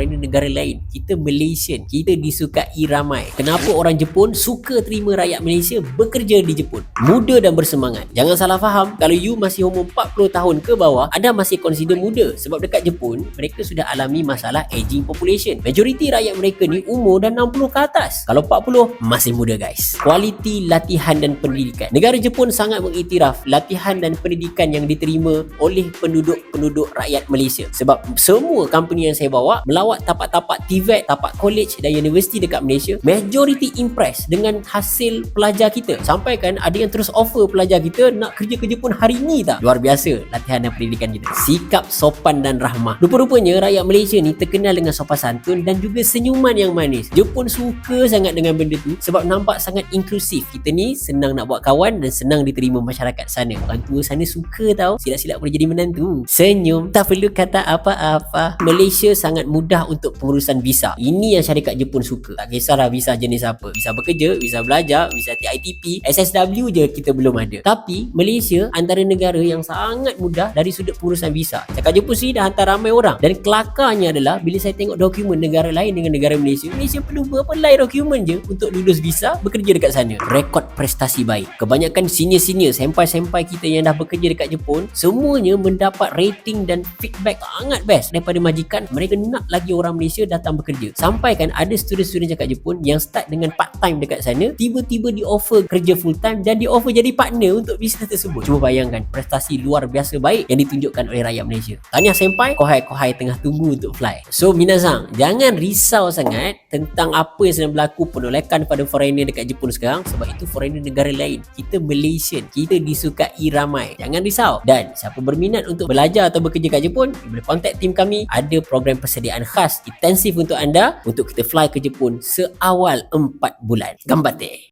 foreigner negara lain. Kita Malaysian. Kita disukai ramai. Kenapa orang Jepun suka terima rakyat Malaysia bekerja di Jepun? Muda dan bersemangat. Jangan salah faham, kalau you masih umur 40 tahun ke bawah, anda masih consider muda. Sebab dekat Jepun, mereka sudah alami masalah aging population. Majoriti rakyat mereka ni umur dah 60 ke atas. Kalau 40, masih muda guys. Kualiti latihan dan pendidikan. Negara Jepun sangat mengiktiraf latihan dan pendidikan yang diterima oleh penduduk-penduduk rakyat Malaysia. Sebab semua company yang saya bawa melawat tapak-tapak TVET, tapak college dan universiti dekat Malaysia, majority impress dengan hasil pelajar kita. Sampai kan ada yang terus offer pelajar kita nak kerja kerja pun hari ni tak. Luar biasa latihan dan pendidikan kita. Sikap sopan dan rahmah. Rupa-rupanya rakyat Malaysia ni terkenal dengan sopan santun dan juga senyuman yang manis. Jepun suka sangat dengan benda tu sebab nampak sangat inklusif. Kita ni senang nak buat kawan dan senang diterima masyarakat sana. Orang tua sana suka tau. Silap-silap boleh jadi menantu. Senyum, tak perlu kata apa-apa. Malaysia sangat mudah untuk pengurusan visa. Ini yang syarikat Jepun suka. Tak kisahlah visa jenis apa. Visa bekerja, visa belajar, visa TITP, SSW je kita belum ada. Tapi Malaysia antara negara yang sangat mudah dari sudut pengurusan visa. Cakap Jepun sendiri dah hantar ramai orang. Dan kelakarnya adalah bila saya tengok dokumen negara lain dengan negara Malaysia, Malaysia perlu berapelai dokumen je untuk lulus visa bekerja dekat sana. Rekod prestasi baik. Kebanyakan senior-senior, sampai-sampai kita yang dah bekerja dekat Jepun, semuanya mendapat rating dan feedback sangat best daripada majikan. Mereka nak lagi orang Malaysia datang bekerja. Sampai kan ada student-student cakap Jepun yang start dengan part time dekat sana, tiba-tiba di offer kerja full time dan di offer jadi partner untuk bisnes tersebut. Cuba bayangkan prestasi luar biasa baik yang ditunjukkan oleh rakyat Malaysia. Tanya senpai, kohai-kohai tengah tunggu untuk fly. So minasang, jangan risau sangat tentang apa yang sedang berlaku penolakan pada foreigner dekat Jepun sekarang sebab itu foreigner negara lain. Kita Malaysian, kita disukai ramai. Jangan risau. Dan siapa berminat untuk belajar atau bekerja kat Jepun, boleh contact tim kami. Ada program persediaan khas intensif untuk anda untuk kita fly ke Jepun seawal 4 bulan. Gambate.